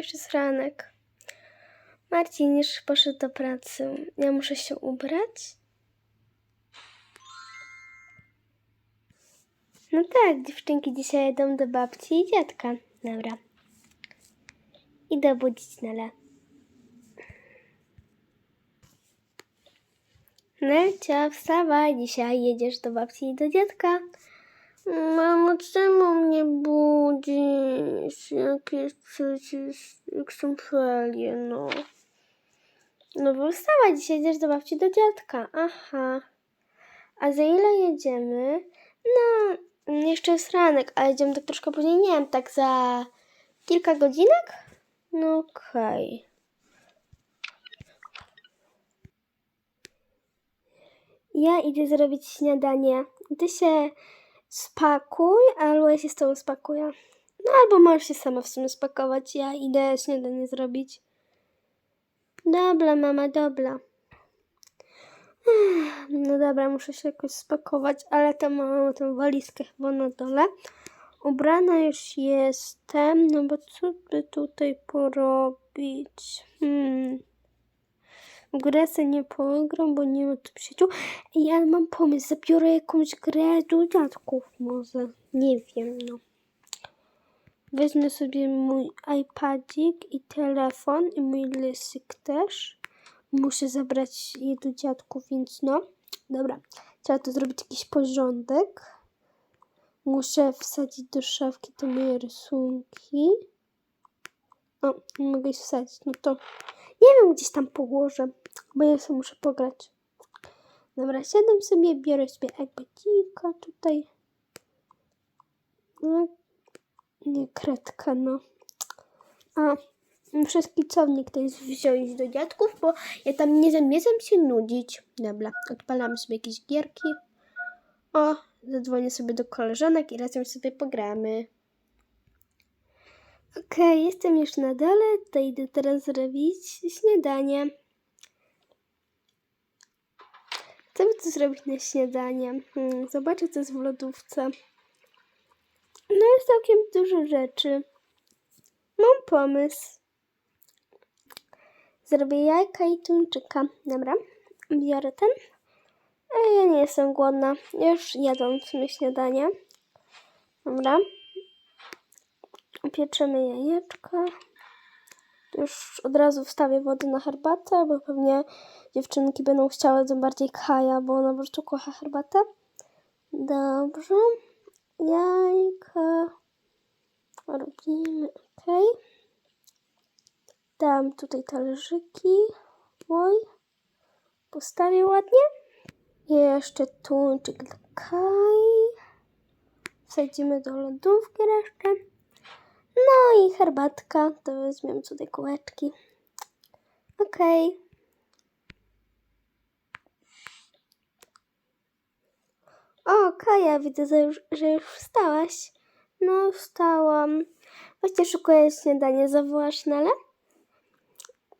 Jeszcze jest ranek. Marcin już poszedł do pracy. Ja muszę się ubrać. No tak, dziewczynki dzisiaj jedą do babci i dziadka. Dobra. Idę budzić Nelę. Nelcia, wstawaj, dzisiaj jedziesz do babci i do dziadka. Mamo, czemu mnie budzisz? Jak jest przecież, jak są ferie, no. No bo wstawaj, dzisiaj jedziesz do babci do dziadka. Aha. A za ile jedziemy? No, jeszcze jest ranek, a jedziemy tak troszkę później, nie wiem, tak za kilka godzinek? No okej. Ja idę zrobić śniadanie. Ty się spakuj, albo ja się z tobą spakuję. No albo możesz się sama w sumie spakować. Ja idę śniadanie zrobić. Dobra, mama, dobra. No dobra, muszę się jakoś spakować, ale tam mam tę walizkę chyba na dole. Ubrana już jestem, no bo co by tutaj porobić? Hmm. Grę se nie pogram, bo nie ma tu przyjaciół. Ja mam pomysł, zabiorę jakąś grę do dziadków może. Nie wiem, no. Wezmę sobie mój iPadzik i telefon i mój lysyk też. Muszę zabrać je do dziadków, więc no. Dobra, trzeba tu zrobić jakiś porządek. Muszę wsadzić do szafki te moje rysunki. O, nie mogę ich wsadzić, no to nie wiem, gdzieś tam położę, bo ja sobie muszę pograć. Dobra, siadam sobie, biorę sobie iPadzika tutaj. No, nie, kredka, no. A, muszę skicownik jest wziąć do dziadków, bo ja tam nie zamierzam się nudzić. Dobra, odpalamy sobie jakieś gierki. O, zadzwonię sobie do koleżanek i razem sobie pogramy. Okej, jestem już na dole, to idę teraz zrobić śniadanie. Co by tu zrobić na śniadanie? Hmm, zobaczę, co jest w lodówce. No jest całkiem dużo rzeczy. Mam pomysł. Zrobię jajka i tuńczyka. Dobra, biorę ten. A ja nie jestem głodna. Już jadą w sumie śniadanie. Dobra. Pieczemy jajeczka. Już od razu wstawię wodę na herbatę, bo pewnie dziewczynki będą chciały tym bardziej Kaja, bo ona po prostu kocha herbatę. Dobrze. Jajka. Robimy, ok. Dam tutaj talerzyki. Oj. Postawię ładnie. Jeszcze tuńczyk dla Kai. Wsadzimy do lodówki resztę. No i herbatka. To weźmiemy tutaj kółeczki. Okej. O, Kaja, widzę, że już, że już wstałaś. No, wstałam. Właśnie szykuję śniadanie. Zawołasz Nelę?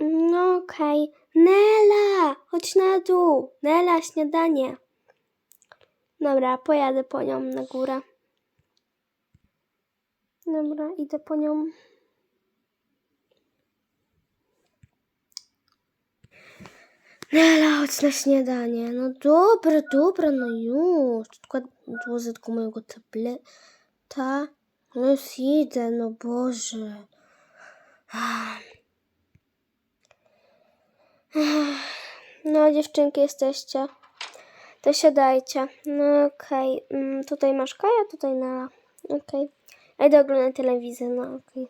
No, okej. Nela! Chodź na dół. Nela, śniadanie. Dobra, pojadę po nią na górę. Dobra, idę po nią. Nela, chodź na śniadanie. No dobra, dobra, no już. Tylko tylko mojego tableta. No już idę, no Boże. No, dziewczynki jesteście. To siadajcie. No okej. Mm, tutaj masz Kaja, tutaj Nela. Okej. Ja idę oglądać telewizję, no okej.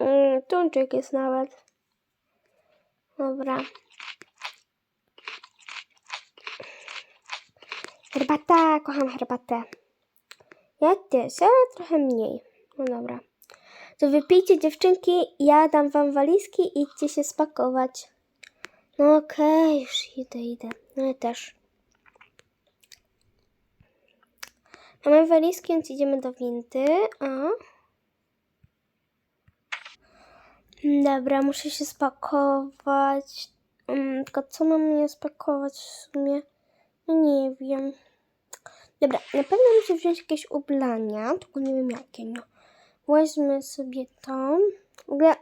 Mm, tuńczyk jest nawet. Dobra. Herbata, kocham herbatę. Ja też, ale trochę mniej. No dobra. To wypijcie dziewczynki, ja dam wam walizki i idźcie się spakować. No okej, już idę, idę. No ja też. Mamy walizki, więc idziemy do windy. O. Dobra, muszę się spakować. Mm, tylko co mam mnie spakować w sumie? No nie wiem. Dobra, na pewno muszę wziąć jakieś ubrania, tylko nie wiem jakie, no. weźmy sobie tą. W ogóle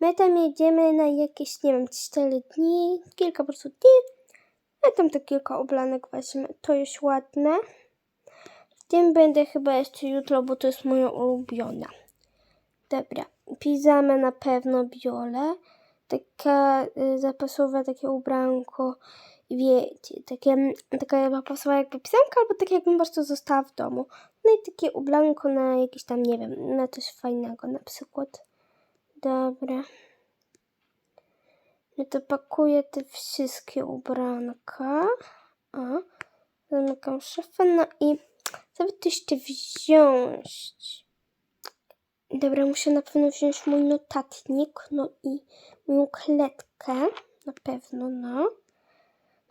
my tam jedziemy na jakieś, nie wiem, 4 dni, kilka po prostu dni. Ja tam te kilka oblanek weźmę. To jest ładne. Tym będę chyba jeszcze jutro, bo to jest moja ulubiona. Dobra, piżamę na pewno biorę. Taka y, zapasowe takie ubranko, wiecie, takie, taka zapasowa jakby pisanka, albo takie jakbym po prostu została w domu. No i takie ubranko na jakieś tam, nie wiem, na coś fajnego na przykład. Dobra. No to pakuję te wszystkie ubranka. O, zamykam szafę, no i co by tu jeszcze wziąć? Dobra, muszę na pewno wziąć mój notatnik, no i moją kletkę, na pewno, no.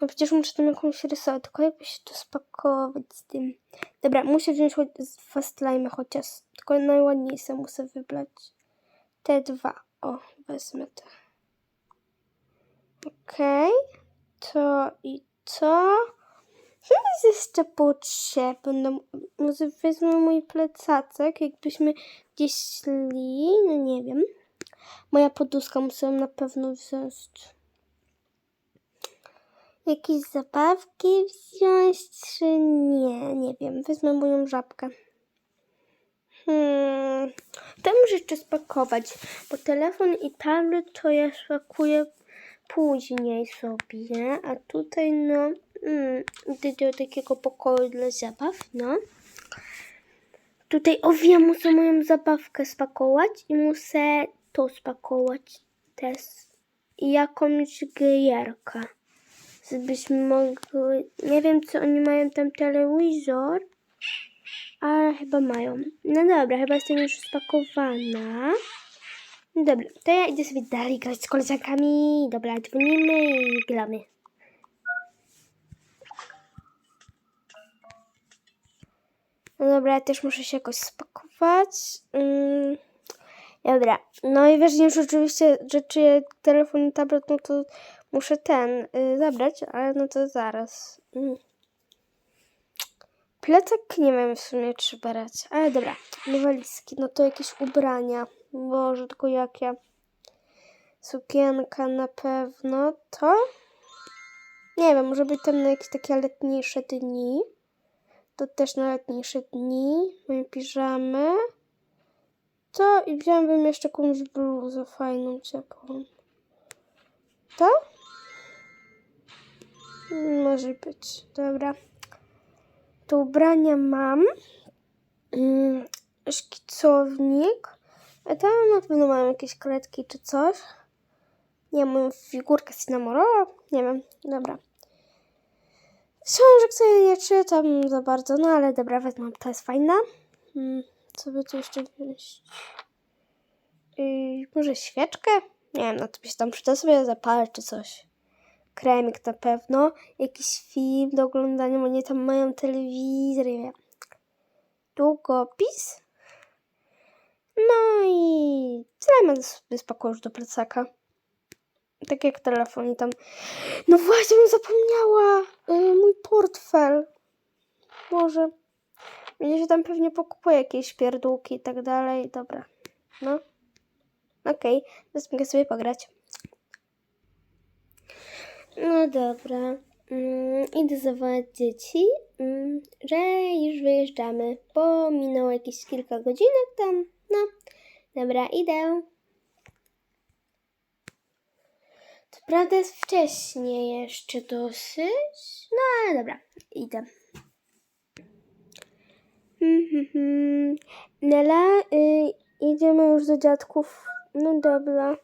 No przecież muszę tam jakąś rysować, tylko jakby się to spakować z tym. Dobra, muszę wziąć dwa slime chociaż, tylko najładniejsze muszę wybrać. Te dwa, o, wezmę te. Okej, to i to. Co jest jeszcze potrzebne? Może wezmę mój plecacek, jakbyśmy gdzieś szli, no nie wiem. Moja poduszka muszę na pewno wziąć. Jakieś zabawki wziąć, czy nie? Nie wiem, wezmę moją żabkę. Hmm, to muszę jeszcze spakować, bo telefon i tablet to ja spakuję później sobie, a tutaj no, mm, do takiego pokoju dla zabaw, no. Tutaj, o wiem, muszę moją zabawkę spakować i muszę to spakować też. I jakąś gierkę. Żebyśmy mogli, nie wiem czy oni mają tam telewizor, ale chyba mają. No dobra, chyba jestem już spakowana. No Dobra, to ja idę sobie dalej grać z koleżankami. Dobra, dzwonimy i gramy. No dobra, ja też muszę się jakoś spakować. Mm, dobra, no i ważniejsze oczywiście rzeczy, telefon i tablet, no to muszę ten y, zabrać, ale no to zaraz. Mm. Plecak nie wiem w sumie czy brać, ale dobra, no walizki, no to jakieś ubrania. Boże, tylko jakie? Sukienka na pewno, to? Nie wiem, może być tam na jakieś takie letniejsze dni. To też na letniejsze dni. Moje piżamy. To i wziąłabym jeszcze jakąś bluzę fajną, ciepłą. To? Może być. Dobra. To ubrania mam. Mm, szkicownik. A tam na pewno mam jakieś kredki czy coś. Nie mam figurkę Cinnamorowa. Nie wiem. Dobra. Książek sobie nie czytam za bardzo, no ale dobra, wezmę, ta jest fajna. Hmm, co by tu jeszcze wziąć? Yy, może świeczkę? Nie wiem, no to by się tam przyda sobie zapalać czy coś. Kremik na pewno. Jakiś film do oglądania, bo nie tam mają telewizor, nie wiem. Długopis. No i tyle sobie spakujesz do plecaka. Tak jak telefon i tam. No właśnie, bym zapomniała. Yy, mój portfel. Może. Będzie się tam pewnie pokupuje jakieś pierdółki i tak dalej. Dobra. No. Okej. Okay. Teraz mogę sobie pograć. No dobra. Mm, idę zawołać dzieci, mm, że już wyjeżdżamy, bo minęło jakieś kilka godzinek tam. No, dobra, idę. Co prawda jest wcześnie jeszcze dosyć, no ale dobra, idę. Mhm. Nela, y, idziemy już do dziadków. No dobra.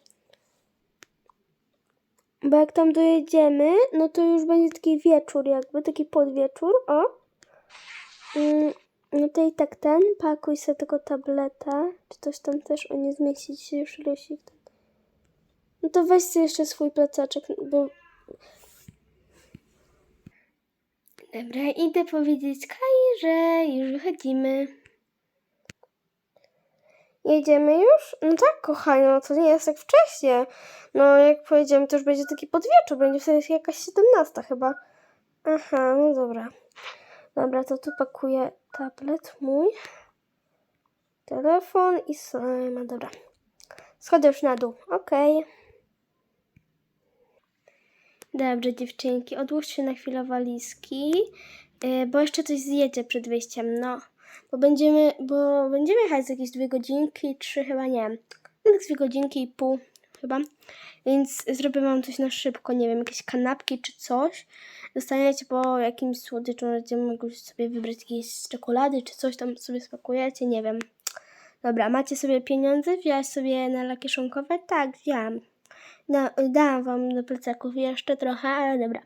Bo jak tam dojedziemy, no to już będzie taki wieczór jakby, taki podwieczór, o. Mm, no to i tak ten, pakuj sobie tego tableta, czy coś tam też o nie zmieści się już rysik. No to weź sobie jeszcze swój plecaczek, bo... Dobra, idę powiedzieć Kai, że już wychodzimy. Jedziemy już? No tak, kochanie, no to nie jest tak wcześnie. No jak pojedziemy, to już będzie taki podwieczór, będzie wtedy jakaś 17 chyba. Aha, no dobra. Dobra, to tu pakuję tablet mój. telefon i slime. Dobra. Schodzę już na dół. Okej. Dobrze, dziewczynki, odłóżcie na chwilę walizki, yy, bo jeszcze coś zjecie przed wyjściem, no. Bo będziemy, bo będziemy jechać za jakieś dwie godzinki, trzy chyba, nie wiem. No tak z dwie godzinki i pół chyba. Więc zrobię wam coś na szybko, nie wiem, jakieś kanapki czy coś. Dostaniecie po jakimś słodyczu, będziecie mogli sobie wybrać jakieś z czekolady czy coś tam sobie spakujecie, nie wiem. Dobra, macie sobie pieniądze? Wziąłeś sobie na laki szonkowe? Tak, wziąłam. Da, dałam wam do plecaków jeszcze trochę, ale dobra.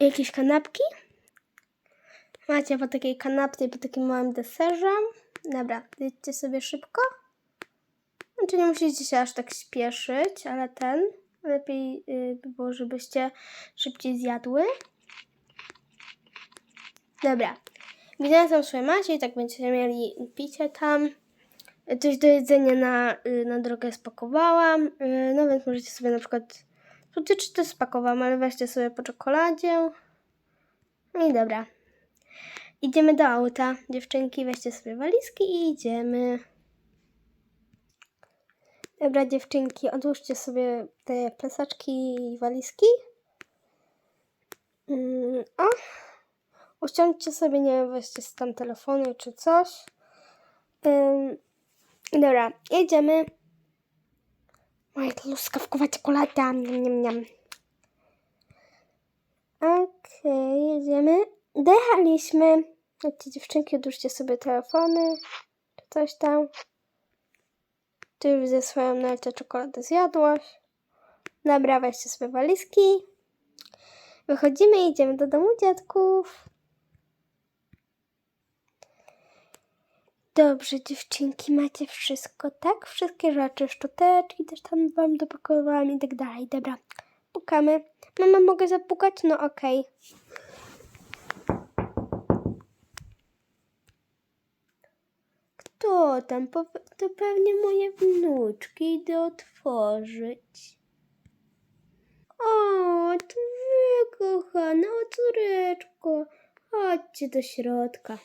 Jakieś kanapki? Macie po takiej kanapce po takim małym deserze. Dobra, jedźcie sobie szybko. Znaczy nie musicie się aż tak śpieszyć, ale ten lepiej y, by było, żebyście szybciej zjadły. Dobra. Widzę tam swoje macie i tak będziecie mieli picie tam. Coś do jedzenia na, y, na drogę spakowałam. Y, No więc możecie sobie na przykład. Słodyczy też spakowałam, ale weźcie sobie po czekoladzie. No i dobra. Idziemy do auta. Dziewczynki, weźcie sobie walizki i idziemy. Dobra, dziewczynki, odłóżcie sobie te plecaczki i walizki. Mm, o, uściągnijcie sobie, nie wiem, weźcie tam telefony czy coś. Dobra, jedziemy. Moja truskawkowa czekolada. Niam, niam, niam. Okej, jedziemy. Dojechaliśmy. Chodźcie dziewczynki, odłóżcie sobie telefony. Czy coś tam. Ty ze swoją nelce czekoladę zjadłaś. Dobra, weźcie sobie walizki. Wychodzimy i idziemy do domu dziadków. Dobrze, dziewczynki, macie wszystko, tak? Wszystkie rzeczy, szczoteczki też tam wam dopakowałam i tak dalej. Dobra, pukamy. Mama, mogę zapukać? No okej. Kto tam? To pewnie moje wnuczki. Idę otworzyć. O, to wy, kochana, o córeczko. Chodźcie do środka.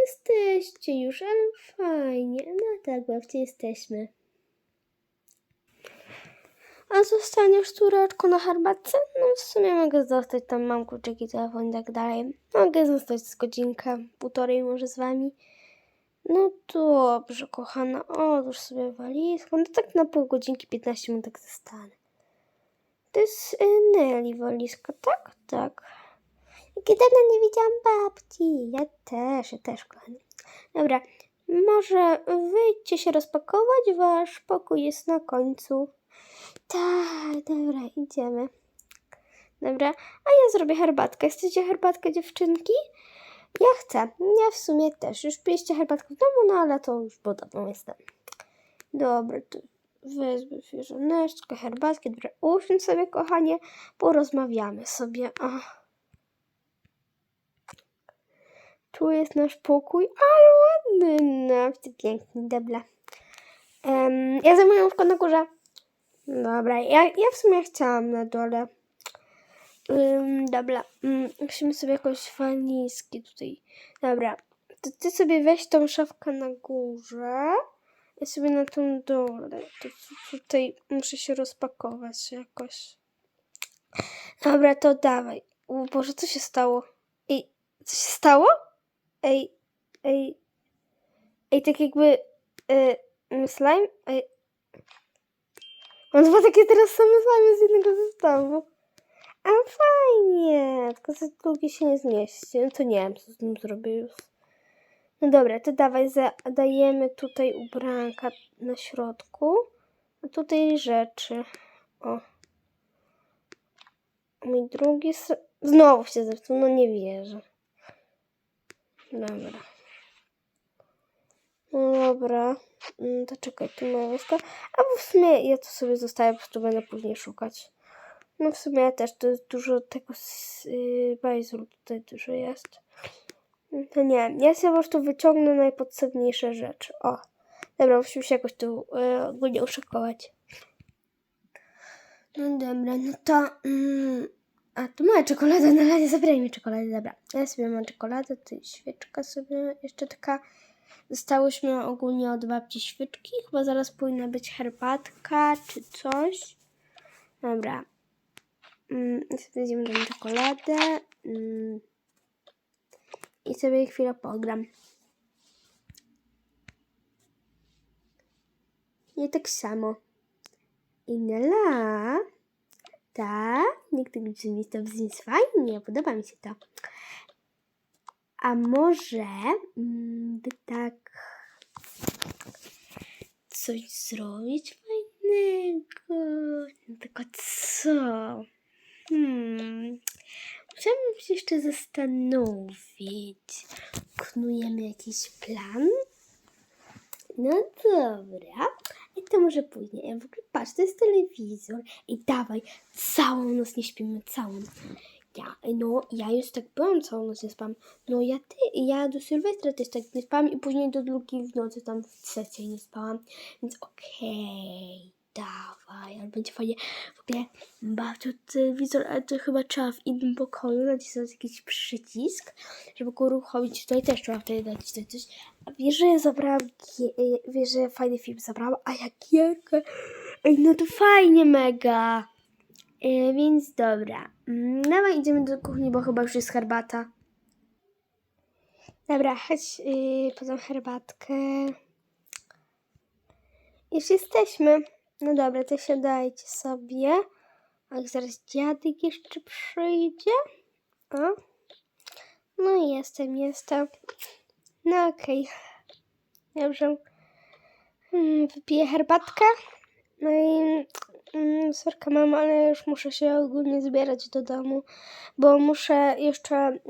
Jesteście już, ale fajnie. No tak, babcie, jesteśmy. A zostaniesz córeczko na herbatce? No w sumie mogę zostać, tam mam kluczyki, telefon i tak dalej. Mogę zostać z godzinkę, półtorej może z wami. No dobrze, kochana, odłóż sobie walizkę. No tak na pół godzinki, 15 minut tak zostanę. To jest y, Nelly walizka, tak? Tak. Dawno nie widziałam babci. Ja też, ja też, kochani. Dobra, może wyjdźcie się rozpakować, wasz pokój jest na końcu. Tak, dobra, idziemy. Dobra, a ja zrobię herbatkę. Chcecie herbatkę, dziewczynki? Ja chcę. Ja w sumie też. Już piliście herbatkę w domu, no ale to już podobno jestem. Dobra, to wezmę fieżoneczkę, herbatkę. Dobra, usiądź sobie, kochanie. Porozmawiamy sobie. Ach. Tu jest nasz pokój, ale ładny. No, piękny, dobra. Em, ja zajmuję łóżko na górze. Dobra, ja, ja w sumie chciałam na dole. Ym, dobra, ym, musimy sobie jakąś walizki tutaj. Dobra, to ty sobie weź tą szafkę na górze. Ja sobie na tą dole. To tu- tutaj muszę się rozpakować jakoś. Dobra, to dawaj. O Boże, co się stało? Ej, co się stało? Ej, ej, ej, tak jakby y, slime? Ej, on dwa takie teraz same slime z jednego zestawu. A fajnie, tylko za długie się nie zmieści. No to nie wiem, co z nim zrobię już. No dobra, to dawaj, dajemy tutaj ubranka na środku. A tutaj rzeczy. O. Mój drugi... Znowu się zepsuł, no nie wierzę. Dobra. No dobra. Mm, To czekaj, tu wioska. A w sumie ja to sobie zostawię, po prostu będę później szukać. No w sumie ja też, to jest dużo tego yy, bajzru tutaj dużo jest. To nie, ja sobie po prostu wyciągnę najpotrzebniejsze rzeczy. O, dobra, musimy się jakoś tu yy, ogólnie uszykować. No dobra, no to mm, A, tu moja czekolada, na razie zabieraj mi czekoladę, dobra. Ja sobie mam czekoladę, ty świeczka sobie jeszcze taka. Dostałyśmy ogólnie od babci świeczki, chyba zaraz powinna być herbatka czy coś. Dobra. Mm, zjemy tą czekoladę. Mm. I sobie chwilę pogram. I tak samo. I nala. Tak, niektórzy brzmi to brzmi fajnie, podoba mi się to. A może mm, by tak coś zrobić fajnego? No tylko co? Hmm. Musiałabym się jeszcze zastanowić. Knujemy jakiś plan? No dobra. To może później. Ja w ogóle patrz, to jest telewizor. I dawaj, całą noc nie śpimy, całą. Ja, no, ja już tak byłam całą noc nie spałam. No ja ty, ja do Sylwestra też tak nie spałam i później do drugiej w nocy tam w trzeciej nie spałam. Więc okej, dawaj, ale będzie fajnie. W ogóle bardzo telewizor, ale to chyba trzeba w innym pokoju nacisnąć jakiś przycisk, żeby go uruchomić. Tutaj też trzeba wtedy nacisnąć coś. A wiesz, że ja zabrałam, y, wiesz, że fajny film zabrałam, a ja gierkę. No to fajnie mega. E, więc dobra. Mm, Dawaj idziemy do kuchni, bo chyba już jest herbata. Dobra, chodź yy, po tą herbatkę. Już jesteśmy. No dobra, to siadajcie sobie. A zaraz dziadek jeszcze przyjdzie. O. No i jestem, jestem. No okej. Dobrze. Mm, Wypiję herbatkę. No i mm, sorka mam, ale już muszę się ogólnie zbierać do domu, bo muszę jeszcze mm,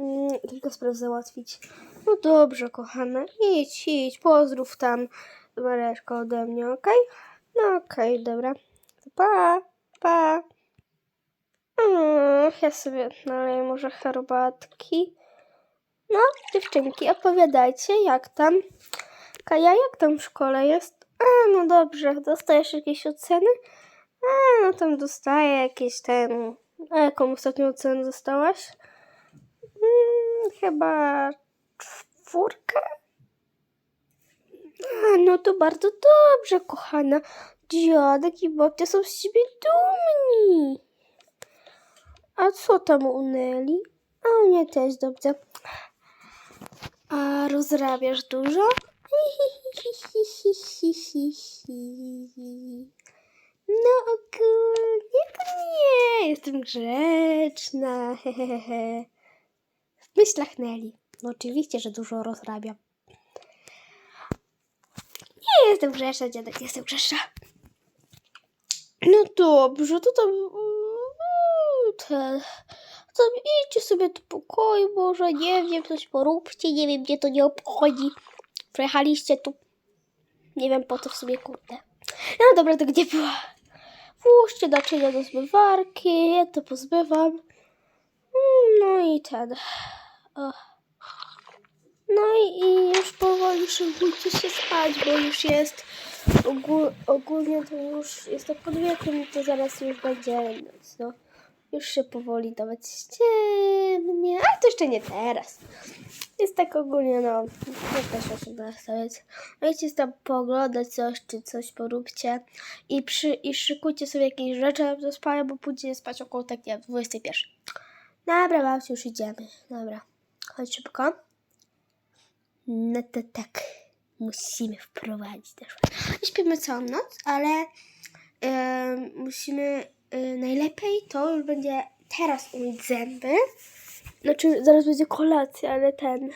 kilka spraw załatwić. No dobrze, kochana, idź, idź, pozdrów tam Mareczko ode mnie, okej? No okej, dobra. To pa, pa. Mm, ja sobie naleję może herbatki. No, dziewczynki, opowiadajcie, jak tam? Kaja, jak tam w szkole jest? A, no dobrze, dostajesz jakieś oceny? A, no tam dostaję jakieś ten... A jaką ostatnią ocenę dostałaś? Hmm, chyba czwórkę? A, no to bardzo dobrze, kochana. Dziadek i babcia są z ciebie dumni. A co tam u Neli? A u mnie też dobrze. A rozrabiasz dużo? No ogólnie to nie, jestem grzeczna. W myślach Neli. No oczywiście, że dużo rozrabiam. Jestem grzeczna, dziadek, jestem grzeczna. No dobrze, to tam... mm, Te, to idźcie sobie do pokoju, może, nie wiem, coś poróbcie, nie wiem, mnie to nie obchodzi. Przyjechaliście tu, nie wiem po co w sobie, kurde. No dobra, to gdzie była? Włóżcie naczynia do zmywarki, ja to pozbywam. Mm, No i ten... No i, i już powoli szykujcie się spać, bo już jest ogól, ogólnie to już jest tak pod wieczorem, to zaraz już będzie noc, no. Już się powoli dawać ciemnie, ale to jeszcze nie teraz. Jest tak ogólnie, no, ja też muszę nastawiać. Wejdźcie tam pooglądać coś, czy coś poróbcie i, przy, i szykujcie sobie jakieś rzeczy do spania, bo pójdziecie spać około tak, nie wiem, 21. Dobra, babciu, już idziemy. Dobra, chodź szybko. No to tak, musimy wprowadzić też. Śpimy całą noc, ale em, musimy y, najlepiej to już będzie teraz umyć zęby. Znaczy, zaraz będzie kolacja, ale ten.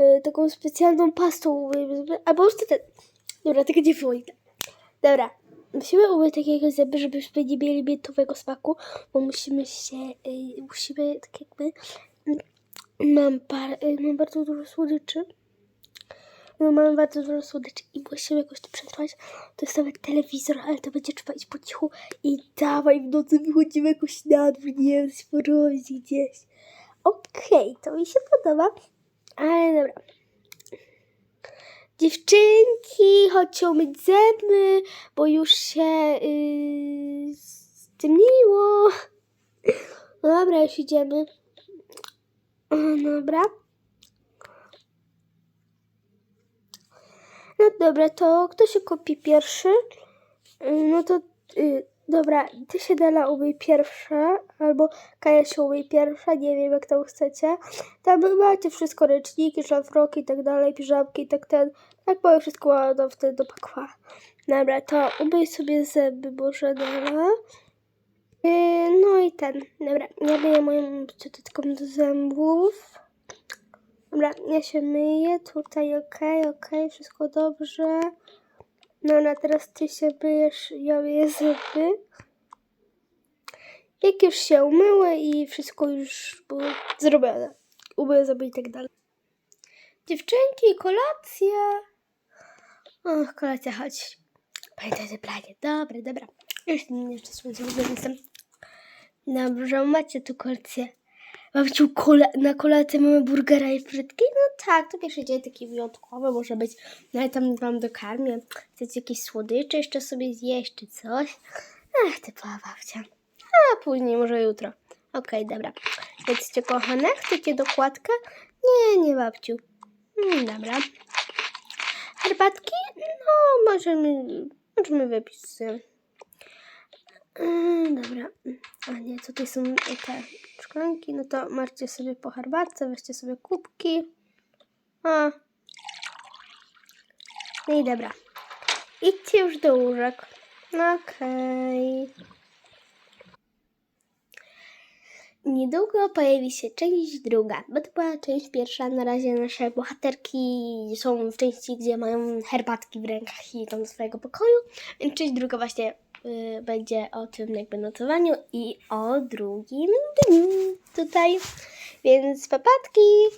Y, taką specjalną pastą zęby. Albo już ten. Dobra, tego nie wyjdę. Dobra. Musimy umyć takiego zęby, żebyśmy nie mieli miętowego smaku, bo musimy się, y, musimy tak jakby, mam, par, y, mam bardzo dużo słodyczy, no mamy bardzo dużo słodyczy i musimy jakoś to przetrwać. To jest nawet telewizor, ale to będzie trzeba iść po cichu i dawaj w nocy wychodzimy jakoś na dwór, nie wiem, sporować gdzieś. Okej, to mi się podoba, ale dobra. Dziewczynki, chodźcie umyć zęby, bo już się yy, stемniło. No dobra, już idziemy. Dobra. No dobra, to kto się kupi pierwszy? Y, No to y, dobra, ty się Dela umyj pierwsza, albo Kaja się umyj pierwsza, nie wiem jak tam chcecie. Tam macie wszystko, ręczniki, szlafroki i tak dalej, piżamki i tak ten, tak powiem wszystko ładno wtedy do pakwa. Dobra, to umyj sobie zęby może Dela. Yy, no i ten, dobra, ja myję moją cioteczką do zębów. Dobra, ja się myję, tutaj okej, okej, wszystko dobrze. No, no teraz ty się myjesz, ja myję zęby. Jak już się umyły i wszystko już było zrobione. Umyję zęby i tak dalej. Dziewczynki, kolacja. Och, kolacja, chodź. Pamiętajcie pranie. Dobra, dobra. Już nie jeszcze słońce jestem. Dobrze, macie tu kolację. Babciu, kole, na kolację mamy burgera i frytki? No tak, to pierwszy dzień taki wyjątkowy może być. No ale tam wam dokarmię. Chcecie jakieś słodycze jeszcze sobie zjeść czy coś? Ach, typowa babcia. A później, może jutro. Okej, dobra. Jedzcie kochane? Chcecie dokładkę? Nie, nie babciu. Mm, dobra. Herbatki? No, możemy, możemy wypić sobie. Yy, dobra. A nie, tutaj są te szklanki. No to macie sobie po herbatce, weźcie sobie kubki. A. No i dobra. Idźcie już do łóżek. Okej. Niedługo pojawi się część druga, bo to była część pierwsza. Na razie nasze bohaterki są w części, gdzie mają herbatki w rękach i idą do swojego pokoju. Część druga właśnie y, będzie o tym jakby notowaniu i o drugim dniu tutaj. Więc papatki!